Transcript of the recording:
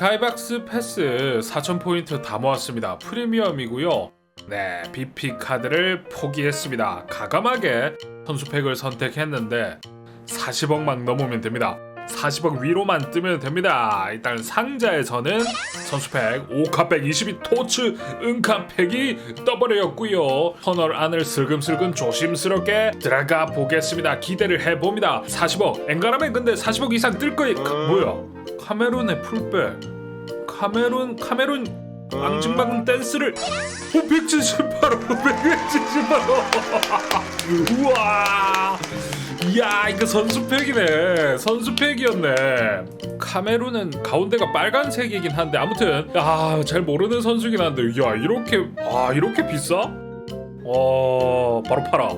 스카이박스 패스 4,000포인트 다 모았습니다. 프리미엄이고요. 네, BP 카드를 포기했습니다. 가감하게 선수팩을 선택했는데 40억만 넘으면 됩니다. 40억 위로만 뜨면 됩니다. 일단 상자에서는 선수팩 5카팩 22 토츠 은카팩이 떠버렸고요. 터널 안을 슬금슬금 조심스럽게 들어가 보겠습니다. 기대를 해봅니다. 40억. 엔가라면 근데 40억 이상 뜰 거예요. 카- 뭐야? 카메룬의 풀백. 카메룬 카메룬 앙증맞은 댄스를 578원 578원 우와 이야 이거 선수팩이네. 선수팩이었네. 카메룬은 가운데가 빨간색이긴 한데 아무튼 야잘 모르는 선수긴 한데 야 이렇게 아 이렇게 비싸? 어 바로 팔아